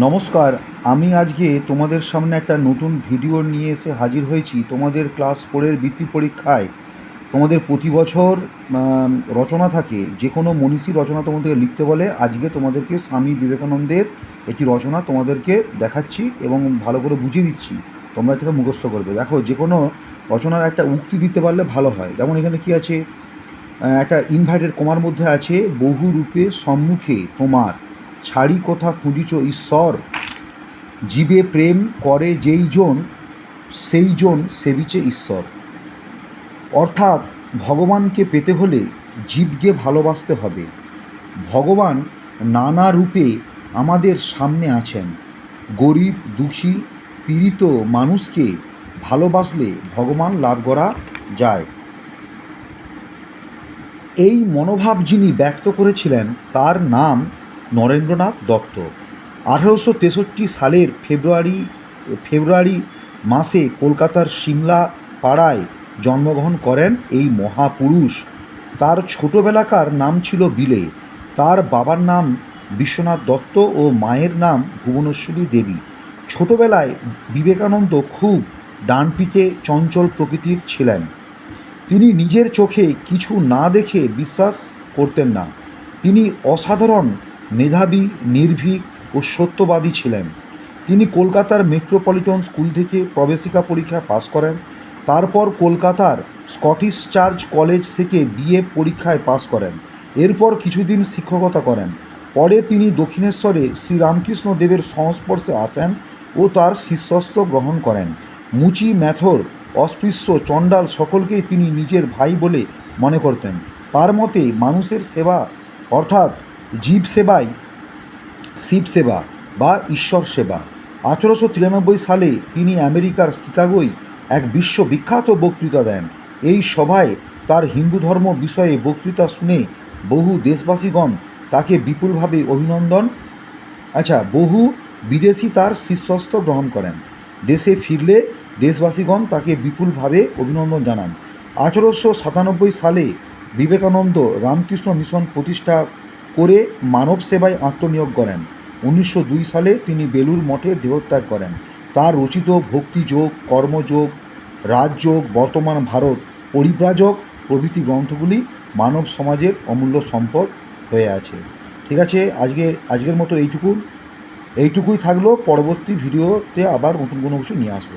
নমস্কার, আমি আজকে তোমাদের সামনে একটা নতুন ভিডিও নিয়ে এসে হাজির হয়েছি তোমাদের ক্লাস ফোরের বৃত্তি পরীক্ষায়। তোমাদের প্রতি বছর রচনা থাকে, যে কোনো মনীষী রচনা তোমাদেরকে লিখতে বলে, আজকে তোমাদেরকে স্বামী বিবেকানন্দের একটি রচনা তোমাদেরকে দেখাচ্ছি এবং ভালো করে বুঝিয়ে দিচ্ছি। তোমরা থেকে মুখস্থ করবে। দেখো, যে কোনো রচনার একটা উক্তি দিতে পারলে ভালো হয়। যেমন এখানে কি আছে? একটা ইনভার্টেড কমার মধ্যে আছে বহু রূপে সম্মুখে তোমার। ছাড়ি কথা খুঁজিছ ঈশ্বর? জীবে প্রেম করে যেই জন, সেই জন সেবিছে ঈশ্বর। অর্থাৎ ভগবানকে পেতে হলে জীবকে ভালোবাসতে হবে। ভগবান নানা রূপে আমাদের সামনে আছেন। গরিব, দুঃখী, পীড়িত মানুষকে ভালোবাসলে ভগবান লাভ করা যায়। এই মনোভাব যিনি ব্যক্ত করেছিলেন, তার নাম নরেন্দ্রনাথ দত্ত। আঠারোশো তেষট্টি সালের ফেব্রুয়ারি ফেব্রুয়ারি মাসে কলকাতার সিমলা পাড়ায় জন্মগ্রহণ করেন এই মহাপুরুষ। তার ছোটোবেলাকার নাম ছিল বিলে। তার বাবার নাম বিশ্বনাথ দত্ত ও মায়ের নাম ভুবনেশ্বরী দেবী। ছোটোবেলায় বিবেকানন্দ খুব ডানপিতে চঞ্চল প্রকৃতির ছিলেন। তিনি নিজের চোখে কিছু না দেখে বিশ্বাস করতেন না। তিনি অসাধারণ মেধাবী, নির্ভীক ও সত্যবাদী ছিলেন। তিনি কলকাতার মেট্রোপলিটন স্কুল থেকে প্রবেশিকা পরীক্ষা পাশ করেন। তারপর কলকাতার স্কটিশ চার্চ কলেজ থেকে বিএ পরীক্ষায় পাশ করেন। এরপর কিছুদিন শিক্ষকতা করেন। পরে তিনি দক্ষিণেশ্বরে শ্রীরামকৃষ্ণ দেবের সংস্পর্শে আসেন ও তার শিষ্যস্ত গ্রহণ করেন। মুচি, ম্যাথর, অস্পৃশ্য, চণ্ডাল সকলকেই তিনি নিজের ভাই বলে মনে করতেন। তার মতে, মানুষের সেবা, অর্থাৎ জীব সেবাই, শিব সেবা বা ঈশ্বর সেবা। আঠেরোশো তিরানব্বই সালে তিনি আমেরিকার শিকাগোয় এক বিশ্ববিখ্যাত বক্তৃতা দেন। এই সভায় তার হিন্দু ধর্ম বিষয়ে বক্তৃতা শুনে বহু দেশবাসীগণ তাকে বিপুলভাবে অভিনন্দন আচ্ছা বহু বিদেশি তার শীর্ষস্থ গ্রহণ করেন। দেশে ফিরলে দেশবাসীগণ তাকে বিপুলভাবে অভিনন্দন জানান। আঠেরোশো সাতানব্বই সালে বিবেকানন্দ রামকৃষ্ণ মিশন প্রতিষ্ঠা করে মানব সেবায় আত্মনিয়োগ করেন। উনিশশো দুই সালে তিনি বেলুর মঠে দেহত্যাগ করেন। তার রচিত ভক্তিযোগ, কর্মযোগ, রাজযোগ, বর্তমান ভারত, পরিব্রাজক প্রভৃতি গ্রন্থগুলি মানব সমাজের অমূল্য সম্পদ হয়ে আছে। ঠিক আছে, আজকে, আজকের মতো এইটুকু এইটুকুই থাকল। পরবর্তী ভিডিওতে আবার নতুন কোনো কিছু নিয়ে আসব।